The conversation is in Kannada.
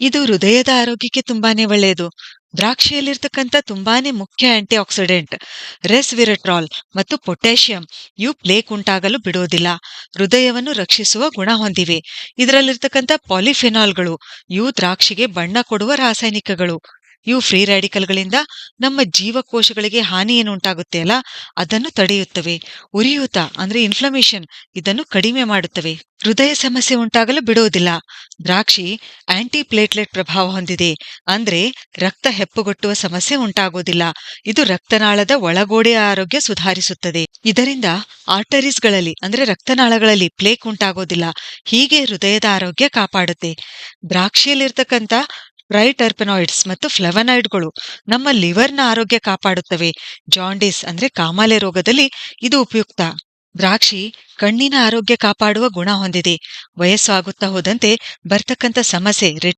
ಇದು ಹೃದಯದ ಆರೋಗ್ಯಕ್ಕೆ ತುಂಬಾನೇ ಒಳ್ಳೆಯದು. ದ್ರಾಕ್ಷಿಯಲ್ಲಿರ್ತಕ್ಕಂಥ ತುಂಬಾನೇ ಮುಖ್ಯ ಆಂಟಿ ಆಕ್ಸಿಡೆಂಟ್ ರೆಸ್ವಿರಟ್ರಾಲ್ ಮತ್ತು ಪೊಟ್ಯಾಷಿಯಂ ಇವು ಪ್ಲೇಕ್ ಉಂಟಾಗಲು ಬಿಡೋದಿಲ್ಲ. ಹೃದಯವನ್ನು ರಕ್ಷಿಸುವ ಗುಣ ಹೊಂದಿವೆ. ಇದರಲ್ಲಿರ್ತಕ್ಕಂಥ ಪಾಲಿಫಿನಾಲ್ಗಳು ಇವು ದ್ರಾಕ್ಷಿಗೆ ಬಣ್ಣ ಕೊಡುವ ರಾಸಾಯನಿಕಗಳು. ಇವು ಫ್ರೀ ರ್ಯಾಡಿಕಲ್‌ಗಳಿಂದ ನಮ್ಮ ಜೀವಕೋಶಗಳಿಗೆ ಹಾನಿ ಏನು ಉಂಟಾಗುತ್ತೆ ಅಲ್ಲ ಅದನ್ನು ತಡೆಯುತ್ತವೆ. ಉರಿಯೂತ ಅಂದ್ರೆ ಇನ್ಫ್ಲಮೇಷನ್ ಇದನ್ನು ಕಡಿಮೆ ಮಾಡುತ್ತವೆ. ಹೃದಯ ಸಮಸ್ಯೆ ಉಂಟಾಗಲು ಬಿಡೋದಿಲ್ಲ. ದ್ರಾಕ್ಷಿ ಆಂಟಿ ಪ್ಲೇಟ್ಲೆಟ್ ಪ್ರಭಾವ ಹೊಂದಿದೆ. ಅಂದ್ರೆ ರಕ್ತ ಹೆಪ್ಪುಗಟ್ಟುವ ಸಮಸ್ಯೆ ಉಂಟಾಗೋದಿಲ್ಲ. ಇದು ರಕ್ತನಾಳದ ಒಳಗೋಡೆಯ ಆರೋಗ್ಯ ಸುಧಾರಿಸುತ್ತದೆ. ಇದರಿಂದ ಆರ್ಟರೀಸ್‌ಗಳಲ್ಲಿ ಅಂದ್ರೆ ರಕ್ತನಾಳಗಳಲ್ಲಿ ಪ್ಲೇಕ್ ಉಂಟಾಗೋದಿಲ್ಲ. ಹೀಗೆ ಹೃದಯದ ಆರೋಗ್ಯ ಕಾಪಾಡುತ್ತೆ. ದ್ರಾಕ್ಷಿಯಲ್ಲಿರ್ತಕ್ಕಂಥ ಟ್ರೈಟರ್ಪೆನಾಯ್ಡ್ಸ್ ಮತ್ತು ಫ್ಲೇವನಾಯ್ಡ್‌ಗಳು ನಮ್ಮ ಲಿವರ್‌ನ ಆರೋಗ್ಯ ಕಾಪಾಡುತ್ತವೆ. ಜಾಂಡಿಸ್ ಅಂದ್ರೆ ಕಾಮಾಲೆ ರೋಗದಲ್ಲಿ ಇದು ಉಪಯುಕ್ತ. ದ್ರಾಕ್ಷಿ ಕಣ್ಣಿನ ಆರೋಗ್ಯ ಕಾಪಾಡುವ ಗುಣ ಹೊಂದಿದೆ. ವಯಸ್ಸಾಗುತ್ತಾ ಹೋದಂತೆ ಬರ್ತಕ್ಕಂಥ ಸಮಸ್ಯೆ